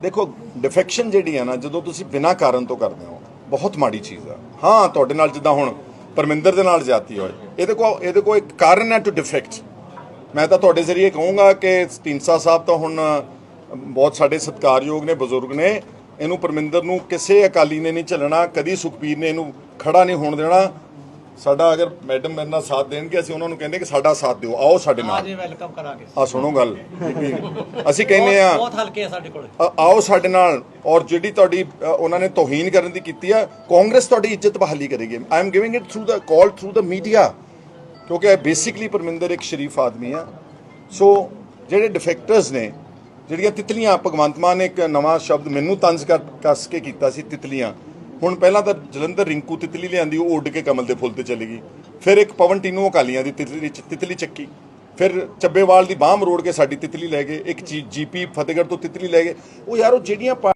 ਦੇਖੋ ਡਿਫੈਕਸ਼ਨ ਜਿਹੜੀ ਆ ਨਾ, ਜਦੋਂ ਤੁਸੀਂ ਬਿਨਾਂ ਕਾਰਨ ਤੋਂ ਕਰਦੇ ਹੋ, ਬਹੁਤ ਮਾੜੀ ਚੀਜ਼ ਆ। ਹਾਂ, ਤੁਹਾਡੇ ਨਾਲ ਜਿੱਦਾਂ ਹੁਣ ਪਰਮਿੰਦਰ ਦੇ ਨਾਲ ਜਾਤੀ ਹੋਏ, ਇਹਦੇ ਕੋ ਇਹਦੇ ਕੋ ਇੱਕ ਕਾਰਨ ਹੈ ਟੂ ਡਿਫੈਕਟ ਮੈਂ ਤਾਂ ਤੁਹਾਡੇ ਜ਼ਰੀਏ ਕਹੂੰਗਾ ਕਿ ਢੀਂਡਸਾ ਸਾਹਿਬ ਤਾਂ ਹੁਣ, ਬਹੁਤ ਸਾਡੇ ਸਤਿਕਾਰਯੋਗ ਨੇ, ਬਜ਼ੁਰਗ ਨੇ, ਇਹਨੂੰ ਪਰਮਿੰਦਰ ਨੂੰ ਕਿਸੇ ਅਕਾਲੀ ਨੇ ਨਹੀਂ ਚੱਲਣਾ ਕਦੀ ਸੁਖਬੀਰ ਨੇ ਇਹਨੂੰ ਖੜਾ ਨਹੀਂ ਹੋਣ ਦੇਣਾ। ਸਾਡਾ ਅਗਰ ਮੈਡਮ ਮੇਰੇ ਨਾਲ ਸਾਥ ਦੇਣਗੇ ਅਸੀਂ ਉਹਨਾਂ ਨੂੰ ਕਹਿੰਦੇ ਕਿ ਸਾਡਾ ਸਾਥ ਦਿਓ ਆਓ ਸਾਡੇ ਨਾਲ। ਜੀ ਵੈਲਕਮ ਕਰਾਂਗੇ। ਆ ਸੁਣੋ ਗੱਲ। ਅਸੀਂ ਕਹਿੰਦੇ ਆ ਬਹੁਤ ਹਲਕੇ ਆ ਸਾਡੇ ਕੋਲ। ਆਓ ਸਾਡੇ ਨਾਲ। ਔਰ ਜਿਹੜੀ ਤੁਹਾਡੀ ਉਹਨਾਂ ਨੇ ਤੋਹੀਨ ਕਰਨ ਦੀ ਕੀਤੀ ਆ ਕਾਂਗਰਸ ਤੁਹਾਡੀ ਇੱਜ਼ਤ ਬਹਾਲੀ ਕਰੇਗੀ। I am giving it through the call through the media ਕਿਉਂਕਿ ਬੇਸਿਕਲੀ ਪਰਮਿੰਦਰ ਇੱਕ ਸ਼ਰੀਫ ਆਦਮੀ ਆ। ਸੋ ਜਿਹੜੇ ਡਿਫੈਕਟਰਸ ਨੇ ਜਿਹੜੀਆਂ ਤਿਤਲੀਆਂ ਭਗਵੰਤ ਮਾਨ ਨੇ ਇੱਕ ਨਵਾਂ ਸ਼ਬਦ ਮੈਨੂੰ ਤੰਜ਼ ਕਰ ਕੱਸ ਕੇ ਕੀਤਾ ਸੀ ਤਿਤਲੀਆਂ। ਹੁਣ ਪਹਿਲਾਂ ਤਾਂ ਜਲੰਧਰ ਰਿੰਕੂ ਤਿਤਲੀ ਲਿਆਂਦੀ, ਉਹ ਉੱਡ ਕੇ ਕਮਲ ਦੇ ਫੁੱਲ ਤੇ ਚਲੀ ਗਈ। ਫਿਰ ਇੱਕ ਪਵਨ ਟੀਨੂ ਅਕਾਲੀਆਂ ਦੀ ਤਿਤਲੀ ਤਿਤਲੀ ਚੱਕੀ। ਫਿਰ ਚੱਬੇਵਾਲ ਦੀ ਬਾਹਮ ਰੋੜ ਕੇ ਸਾਡੀ ਤਿਤਲੀ ਲੈ ਗਏ। ਇੱਕ ਜੀਪੀ ਫਤਿਹਗੜ੍ਹ ਤੋਂ ਤਿਤਲੀ ਲੈ ਗਏ। ਉਹ ਯਾਰ, ਉਹ ਜਿਹੜੀਆਂ ਪਾ-